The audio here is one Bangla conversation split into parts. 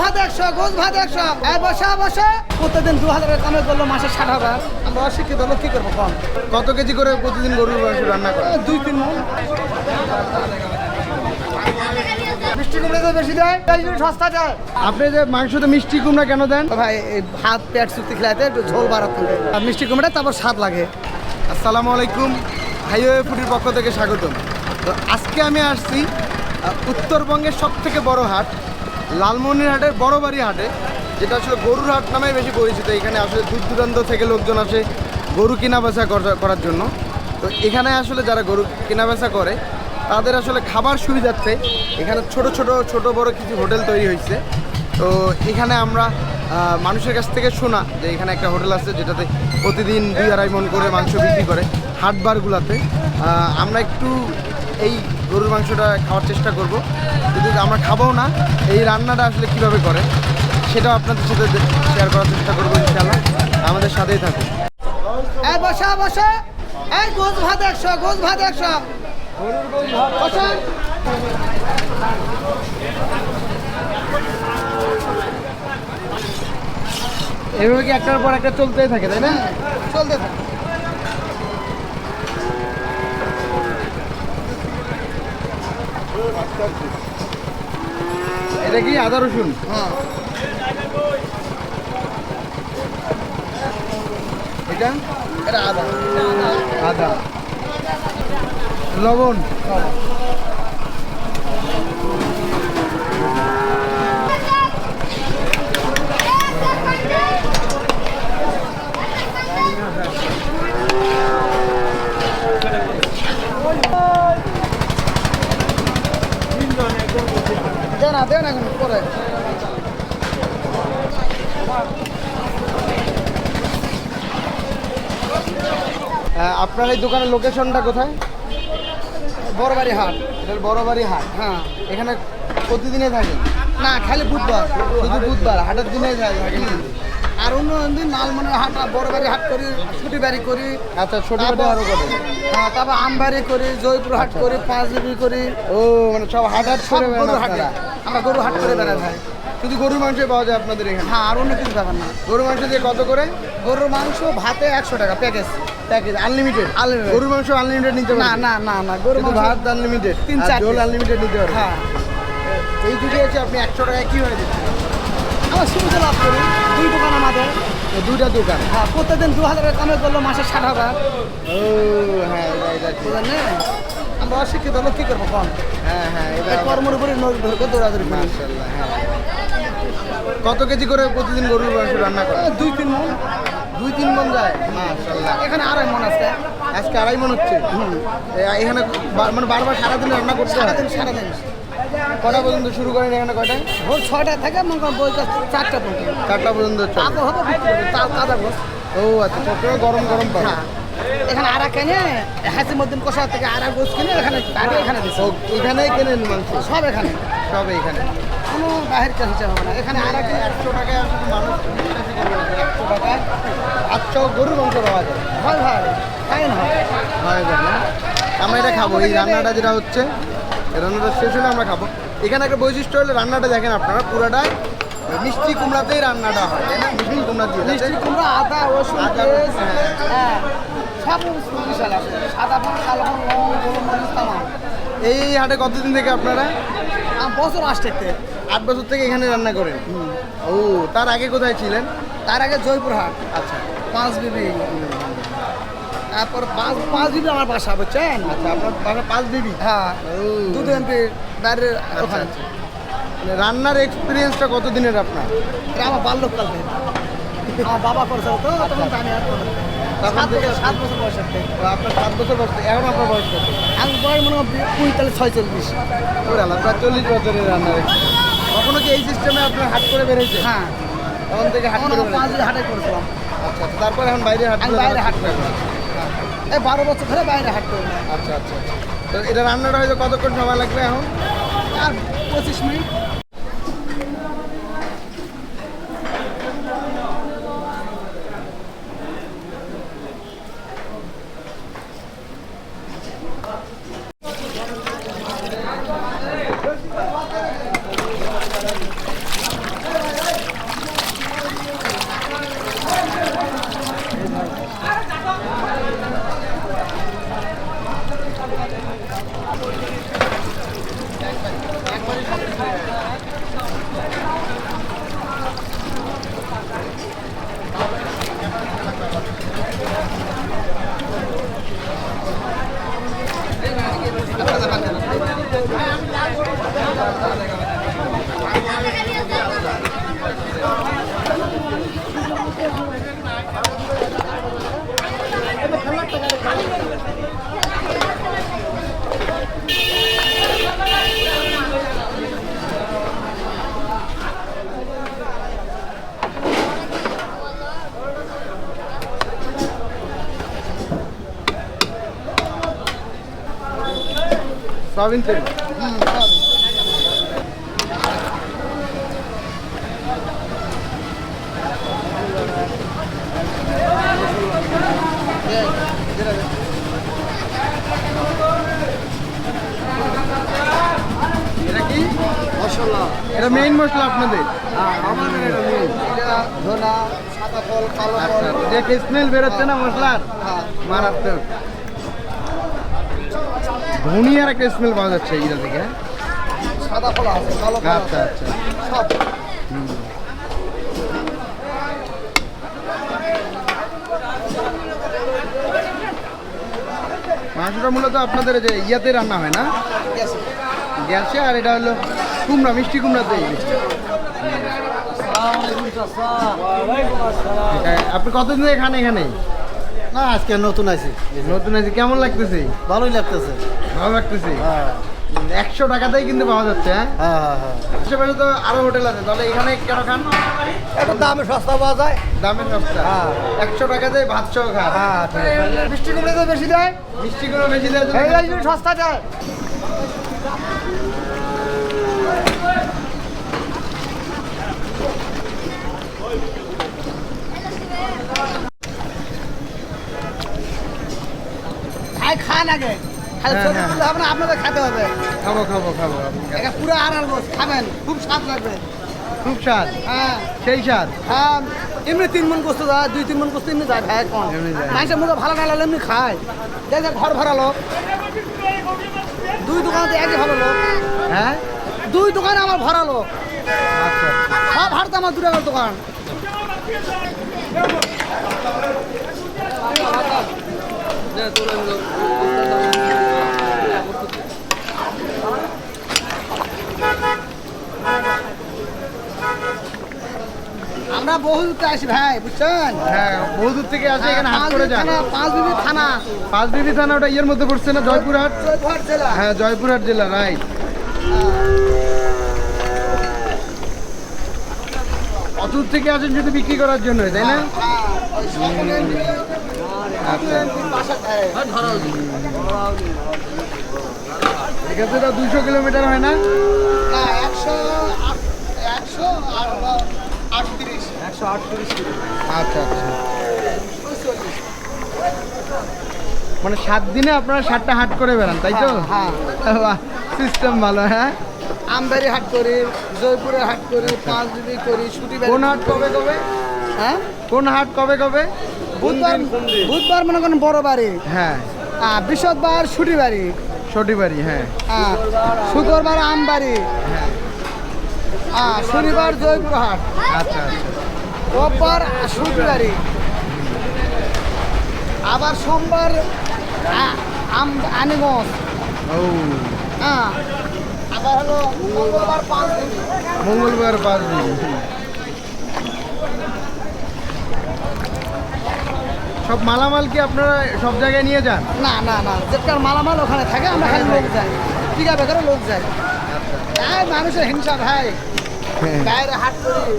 ভাত একশো গোস ভাত একশো। বসা বসা। প্রতিদিন দু কামে করল মাসে ষাট হাজার। আমরা অশিক্ষিত লোক কি করব কম? কত কেজি করে প্রতিদিন গরুর মাংস রান্না দুই তিন মন। মিষ্টি কুমড়ে তো বেশি দেয় জন্য সস্তা দেয়। আপনি যে মাংসতে মিষ্টি কুমড়া কেন দেন? ভাই ভাত পেট চুক্তি খেলাতে একটু ঝোল বাড়াতে। আর মিষ্টি কুমড়ে তারপর স্বাদ লাগে। আসসালামু আলাইকুম। হাইওয়ে ফুডির পক্ষ থেকে স্বাগতম। তো আজকে আমি আসছি উত্তরবঙ্গের সব থেকে বড় হাট লালমনিরহাটের বড়বাড়ি হাটে যেটা আসলে গরুর হাট নামে বেশি পরিচিত। এখানে আসলে দূর দূরান্ত থেকে লোকজন আসে গরু কেনা বেচা করার জন্য। তো এখানে আসলে যারা গরু কেনা বেচা করে, তাদের আসলে খাবার সুবিধার্থে এখানে ছোট ছোট ছোট, বড় কিছু হোটেল তৈরি হয়েছে। তো এখানে আমরা মানুষের কাছ থেকে শোনা যে এখানে একটা হোটেল আছে যেটাতে প্রতিদিন দুই আড়াই মন করে মাংস বিক্রি করে হাটবারগুলোতে। আমরা একটু এই গরুর মাংসটা খাওয়ার চেষ্টা করব। যদি আমরা খাব না এই রান্নাটা আসলে কীভাবে করে সেটাও আপনাদের সাথে শেয়ার করার চেষ্টা করব ইনশাআল্লাহ। আমাদের সাথেই থাকুন। এই বসা বসা। এই ভাত একশো ভাত একশো। এভাবে কি একটার পর একটা চলতেই থাকে তাই না? চলতে থাকে। এটা কি আদা রসুন? হ্যাঁ। এটা? এটা আদা। আদা। লবণ? না এখন পরে। আপনার এই দোকানের লোকেশনটা কোথায়? বড় বাড়ি হাট। এটা বড়বাড়ি হাট। হ্যাঁ। এখানে প্রতিদিনে থাকে? না খালি বুধবার। শুধু বুধবার হাটের দিনে থাকে। আর অন্য দিন লালমনের হাট বড় বাড়ি হাট করি ছুটি বাড়ি করি। আচ্ছা ছোট খাটো আরও করে হ্যাঁ তারপর আমবাড়ি করি জয়পুর হাট করি পাঁচ বিবি করি। ও মানে সব হাট হাট করে গরু হাটে। আমরা গরু হাট করে বেড়াই ভাই। শুধু গরুর মাংস পাওয়া যায় আপনাদের এখানে? হ্যাঁ আর অন্য কিছু ব্যাপার না। গরুর মাংস দিয়ে কত করে? গরুর মাংস ভাতে একশো টাকা প্যাকেজ। Package unlimited? Unlimited। গরুর মাংস আনলিমিটেড নিতে না না না না গরুর শুধু মাংস ভাত আনলিমিটেড? তিন। চার আনলিমিটেড নিতে পারবেন? হ্যাঁ। এই দুটি আছে আপনি একশো টাকায় কি হয়ে দিচ্ছেন? আমার সুবিধা লাভ করি। দুই দোকান আমাদের। দুইটা দোকান? হ্যাঁ প্রত্যেকদিন দু হাজারের কামে করল মাসে ষাট হাজার। ও হ্যাঁ আমরা অশিক্ষিত লোক কি করব কম হ্যাঁ হ্যাঁ কর্মের উপরে নজর ধরবো দৌড়াদৌড়ি করি। হ্যাঁ। কত কেজি করে প্রতিদিন গরুর মাংস রান্না এই দুই তিন মন। দুই তিন মন যায়? মাশাআল্লাহ। এখানে আড়াই মন আছে। আজকে আড়াই মন হচ্ছে? এখানে মানে বারবার সারাদিন রান্না হয়? সারাদিন সারাদিন। কটা পর্যন্ত শুরু করেন এখানে কয়টায়? ভোর ছয়টা থেকে মনে করেন বইটা চারটা পর্যন্ত। চারটা পর্যন্ত তাজা গোস ও আচ্ছা সবসময় গরম গরম পাবে। হ্যাঁ। এখানে আড়া কেনে হাসিমুদ্দিন কোষা থেকে আড়া গোস কিনে এখানে আমি এখানে দিচ্ছি এখানেই কেনেন মাংস? সব এখানে। সব এখানে কোনো বাহির হিসাবে হবে না। এখানে আড়া কিনে একশো টাকায় আসলে মানুষ বিশ্বাসই করবে না একশো টাকায় আটশো গরুর মাংস পাওয়া যায়। হয় ভাই তাই না। হয় হয়ে না। আমরা এটা খাব। এই রান্নাটা যেটা হচ্ছে রান্নাটা শেষ হলে আমরা খাব। এখানে একটা বৈশিষ্ট্য হলে রান্নাটা দেখেন আপনারা পুরাটাই মিষ্টি কুমড়াতেই রান্নাটা হয় তাই না? মিষ্টি কুমড়া দিয়ে মিষ্টি কুমড়া আদা রসুন হ্যাঁ। সব মিশাল সাদা ফোন কালো ফোন লবণ মরিচ তামাম এই হাটে কতদিন থেকে আপনারা? বছর আসতে আট বছর থেকে এখানে রান্না করেন? ও তার আগে কোথায় ছিলেন? তার আগে জয়পুর হাট আচ্ছা। পাঁচ বিবি। তারপর পাঁচ পাঁচ বিবি আমার বাসা বুঝছেন? আচ্ছা আপনার বাসা পাঁচ বিবি হ্যাঁ এমপি বাইরের আচ্ছা ওখানে। আচ্ছা। মানে রান্নার এক্সপিরিয়েন্সটা কত দিনের আপনার? এটা আমার বাল্যকাল থেকে। আমার বাবা করছে তো তখন জানি আর। সাত থেকে বছর থেকে আপনার সাত বছর বয়স এখন আপনার বয়স কত? আমি বয়স মনে হয় পঁয়তাল্লিশ ছয়চল্লিশ। প্রায় চল্লিশ বছরের রান্নার। কখনো কি এই সিস্টেমে আপনার হাট করে বেরিয়েছে হ্যাঁ। তখন থেকে হাট করে পাঁচ দিন হাটে করেছিলাম। আচ্ছা আচ্ছা তারপর এখন বাইরে হাট বাইরে হাট। করি এই বারো বছর ধরে বাইরে হাট করি আচ্ছা আচ্ছা আচ্ছা। তো এটা রান্নাটা হয়তো কতক্ষণ সময় লাগবে এখন? আর পঁচিশ মিনিট। 一份。সয়াবিন তেল এটা কি? মশলা। এটা মেইন মশলা আপনাদের? হ্যাঁ আমাদের এটা এটা ধনা সাদা ফল কালো আচ্ছা ফল। দেখে স্মেল বেরোচ্ছে না মশলার? হ্যাঁ। মারাত্মক। ধনিয়ার একটা স্মেল পাওয়া যাচ্ছে এইটা থেকে? সাদা ফল আছে কালো ফল আচ্ছা আছে। আচ্ছা। সব। মাংসটা মূলত আপনাদের যে ইয়াতে রান্না হয় না? গ্যাসে। আর এটা হলো কুমড়া মিষ্টি কুমড়াতে আপনি কতদিন থেকে খান এখানে? না আজকে নতুন আছে নতুন আছে কেমন লাগতেছে? ভালোই লাগতেছে। ভালো লাগতেছে? হ্যাঁ। একশো টাকাতেই কিন্তু পাওয়া যাচ্ছে হ্যাঁ? হ্যাঁ হ্যাঁ হ্যাঁ। আশেপাশে তো আরও হোটেল আছে তাহলে এখানে কেন খান? এটা দামে সস্তা পাওয়া যায়? দামের সস্তা। হ্যাঁ। একশো টাকাতে ভাত সহ খান হ্যাঁ মিষ্টি কুমড়ে তো বেশি দেয়? মিষ্টি করে বেশি দেওয়ার জন্য এই এই যে সস্তা দেয়। ভাই খান আগে। খালি হ্যাঁ, হ্যাঁ। হবে না আপনাদের খেতে হবে। খাব খাব খাব এটা পুরো আর গোস খাবেন খুব স্বাদ লাগবে। খুব স্বাদ? হ্যাঁ। সেই স্বাদ? হ্যাঁ এমনি তিন মন গোস্ত যায় দুই তিন মন গোস্ত এমনি যায় ভাই কম মানুষের মতো ভালো না লাগলে এমনি খায়। দেখে ঘর ভরা লোক দুই দোকানতে একই ভালো লোক। হ্যাঁ? দুই দোকানে আমার ভরা লোক। আচ্ছা। সব হারতে আমার দু টাকার দোকান। আমরা বহু দূরতে আসি ভাই বুঝছেন? হ্যাঁ বহু দূর থেকে আসে এখানে হাট পাঁচ করে যান। পাঁচ বিবি থানা। পাঁচ বিবি থানা ওটা ইয়ের মধ্যে পড়ছে না জয়পুরহাট? জয়পুরহাট জেলা। হ্যাঁ জয়পুরহাট জেলা রাইট অদূর থেকে আসেন যদি বিক্রি করার জন্য তাই না? হ্যাঁ, আচ্ছা দুশো কিলোমিটার হয় না? একশো একশো আর হলো আটত্রিশ। আচ্ছা আচ্ছা। মানে সাত দিনে আপনারা সাতটা হাট করে বেড়ান তাই তো? হ্যাঁ, সিস্টেম ভালো হ্যাঁ? আমদারি হাট করি জয়পুরে হাট করি পাঁচ দিবি করি ছুটি কোন হাট কবে কবে? হ্যাঁ? কোন হাট কবে কবে? বুধবার বুধবার মনে করেন বড় বাড়ি। হ্যাঁ। বৃহস্পতিবার ছুটি বাড়ি। সটিবাড়ি হ্যাঁ। হ্যাঁ শুক্রবার আমবাড়ি হ্যাঁ। শনিবার জয়পুর হাট। আচ্ছা আচ্ছা। রোববার ছুটি বাড়ি। আবার সোমবার আম আনিগঞ্জ ও। হ্যাঁ আবার হলো মঙ্গলবার পাঁচ দিন। মঙ্গলবার পাঁচ দিন। সব মালামাল কি আপনারা সব জায়গায় নিয়ে যান? না না না। যেটার মালামাল ওখানে থাকে আমরা খালি লোক যাই। টিকা বেকারে লোক যাই। তাই মানুষের হিংসা ভাই। বাইরে হাট করি।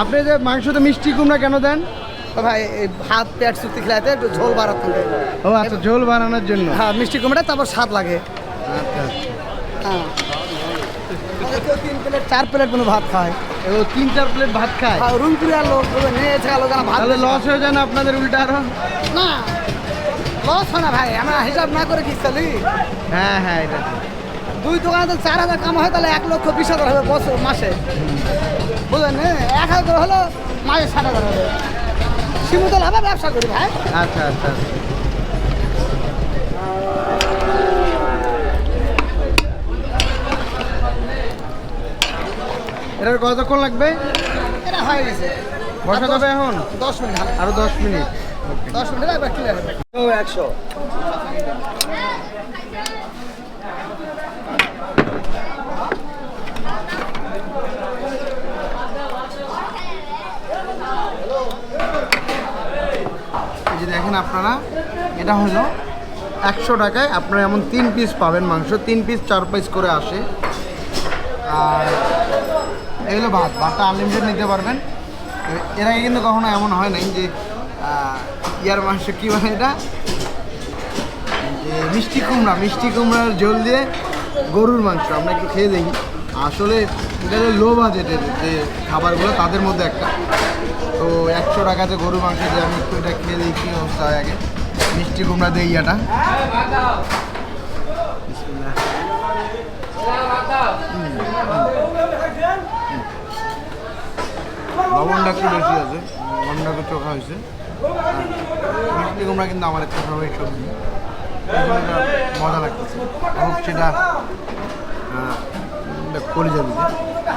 আপনি যে মাংসতে মিষ্টি কুমড়া কেন দেন? ভাই ভাত পেট সুতি খেলাতে একটু ঝোল বাড়াত ও আচ্ছা ঝোল বানানোর জন্য। হ্যাঁ মিষ্টি কুমড়া তারপর স্বাদ লাগে। আচ্ছা হ্যাঁ। মানে কেউ তিন প্লেট চার প্লেট কোনো ভাত খায়। ও তিন চার প্লেট ভাত খায়? আর রুমপুরিয়ার লোক নিয়ে এসে লোক ভাত তাহলে লস হয়ে যায় না আপনাদের উল্টা আরও? না লস হয় না ভাই আমরা হিসাব না করে কি চলি। হ্যাঁ হ্যাঁ এটা দুই দোকানে তো চার হাজার কাম হয় তাহলে এক লক্ষ বিশ হাজার হবে বছর মাসে। বুঝলেন? এক হাজার হলো মাসে ষাট হাজার হবে। শিমুতল হবে ব্যবসা করি ভাই। আচ্ছা আচ্ছা। এটার কতক্ষণ লাগবে? এটা হয়ে গেছে। বসা যাবে এখন? দশ মিনিট। আরও দশ মিনিট। দশ মিনিট একবার ক্লিয়ার হবে। একশো। এই যে দেখেন আপনারা এটা হলো একশো টাকায় আপনারা এমন তিন পিস পাবেন মাংস। তিন পিস চার পিস করে আসে। আর এগুলো ভাত ভাতটা আনলিমিটেড নিতে পারবেন। এর আগে কিন্তু কখনো এমন হয় নাই যে ইয়ার মাংস কি মানে এটা? যে মিষ্টি কুমড়া, মিষ্টি কুমড়ার ঝোল দিয়ে গরুর মাংস, আমরা একটু খেয়ে দেখি। আসলে এটা লো বাজেটের যে খাবারগুলো, তাদের মধ্যে একটা। তো একশো টাকাতে গরুর মাংস দিয়ে আমি একটু এটা খেয়ে দেখি অবস্থা হয় আগে। মিষ্টি কুমড়া দিয়ে ইয়াটা। লবণটা একটু বেশি আছে। লবণটা একটু চোখা হয়েছে। মিষ্টি কুমড়া কিন্তু আমার একটা ফেভারিট সবজি। মজা লাগতেছে। হোক সেটা কলিজা দিতে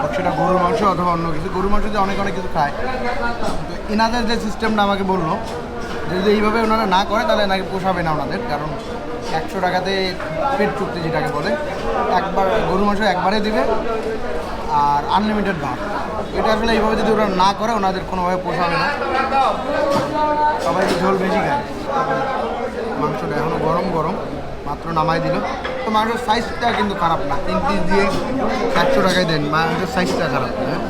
হোক সেটা গরুর মাংস অথবা অন্য কিছু। গরুর মাংস দিয়ে অনেক অনেক কিছু খায়। তো এনাদের যে সিস্টেমটা আমাকে বলল, যদি এইভাবে ওনারা না করে, তাহলে নাকি পোষাবে না ওনাদের। কারণ একশো টাকাতে পেট চুক্তি যেটাকে বলে, একবার গরুর মাংস একবারে দিবে, আর আনলিমিটেড ভাত। এটা আসলে এইভাবে যদি ওরা না করে, ওনাদের কোনোভাবে পোষাবে না। সবাই ঝোল বেশি খায়। মাংসটা এখনও গরম গরম। মাত্র নামাই দিল। তো মাংসের সাইজটা কিন্তু খারাপ না। তিন পিস দিয়ে একশো টাকায় দেন। মাংসের সাইজটা খারাপ হ্যাঁ?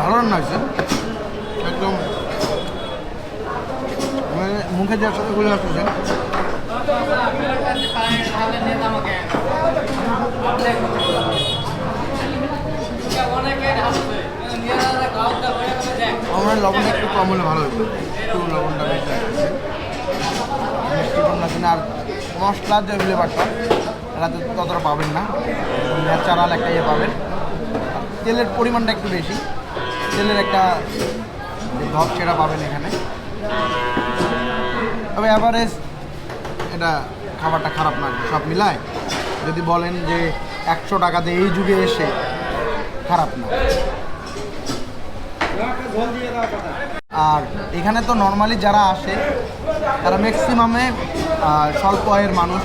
ভালো রান্না হয়েছে। একদম মানে মুখে যে একসাথে খুলে আসতেছে। আমার লবণটা একটু কম হলে ভালো হতো। একটু লবণটা বেশি লাগছে মিষ্টি না আর মশলার যে ফ্লেভারটা এটা ততটা পাবেন না। ন্যাচারাল একটা ইয়ে পাবেন। তেলের পরিমাণটা একটু বেশি। তেলের একটা ভাব সেটা পাবেন এখানে। তবে অ্যাভারেজ এটা খাবারটা খারাপ না, সব মিলায়। যদি বলেন যে একশো টাকাতে এই যুগে এসে খারাপ না। আর এখানে তো নর্মালি যারা আসে, তারা ম্যাক্সিমামে স্বল্প আয়ের মানুষ,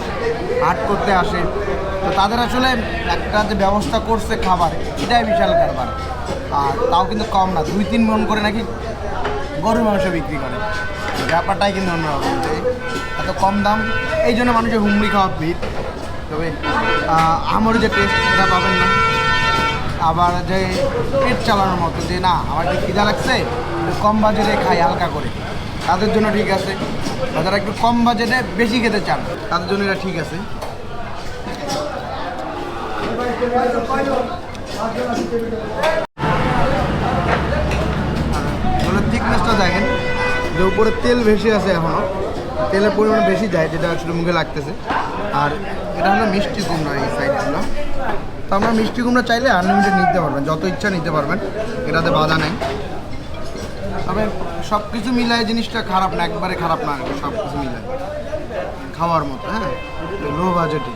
হাট করতে আসে। তো তাদের আসলে একটা যে ব্যবস্থা করছে খাবার, এটাই বিশাল ব্যাপার। আর তাও কিন্তু কম না, দুই তিন মন করে নাকি গরুর মাংস বিক্রি করে। ব্যাপারটাই কিন্তু অন্যরকম যে এত কম দাম, এই জন্য মানুষের হুমড়ি খাওয়া ভিড়। তবে আমার যে টেস্ট সেটা পাবেন না, আবার যে পেট চালানোর মতো, যে না, আমার যে খিদা লাগছে কম বাজেটে খাই হালকা করে। তাদের জন্য ঠিক আছে। যারা একটু কম বাজেটে বেশি খেতে চান, তাদের জন্য এটা ঠিক আছে। দেখেন, যে উপরে তেল বেশি আছে এখনও তেলের পরিমাণ বেশি যায়, যেটা আসলে মুখে লাগতেছে। আর এটা হলো মিষ্টি কুমড়া এই সাইডগুলো। তো আমরা মিষ্টি কুমড়া চাইলে আনলিমিটেড নিতে পারবেন, যত ইচ্ছা নিতে পারবেন। এটাতে বাধা নেই। তবে সব কিছু মিলায় জিনিসটা খারাপ না, একবারে খারাপ না সব কিছু মিলায়। খাওয়ার মতো হ্যাঁ? লো বাজেটে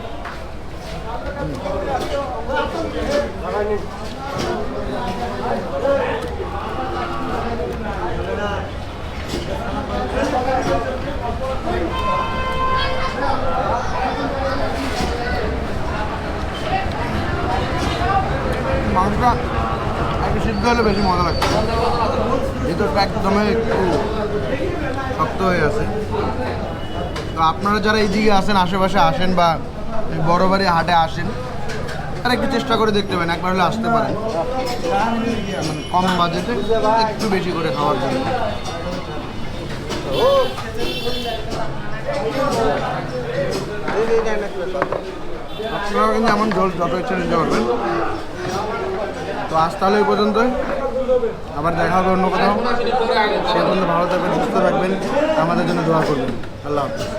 মাংসটা একটু সিদ্ধ হলে বেশি মজা লাগছে ভিতরটা একদমই একটু শক্ত হয়ে আছে। তো আপনারা যারা এই দিকে আসেন, আশেপাশে আসেন বা বড় বাড়ি হাটে আসেন, তারা একটু চেষ্টা করে দেখতে পারেন, একবার হলে আসতে পারেন। মানে কম বাজেটে একটু বেশি করে খাওয়ার জন্য। আপনারাও কিন্তু এমন জল যত ইচ্ছা নিতে পারবেন। তো আজ তাহলে ওই পর্যন্তই। আবার দেখা হবে অন্য কোথাও। সে পর্যন্ত ভালো থাকবেন, সুস্থ থাকবেন। আমাদের জন্য দোয়া করবেন। আল্লাহ হাফিজ।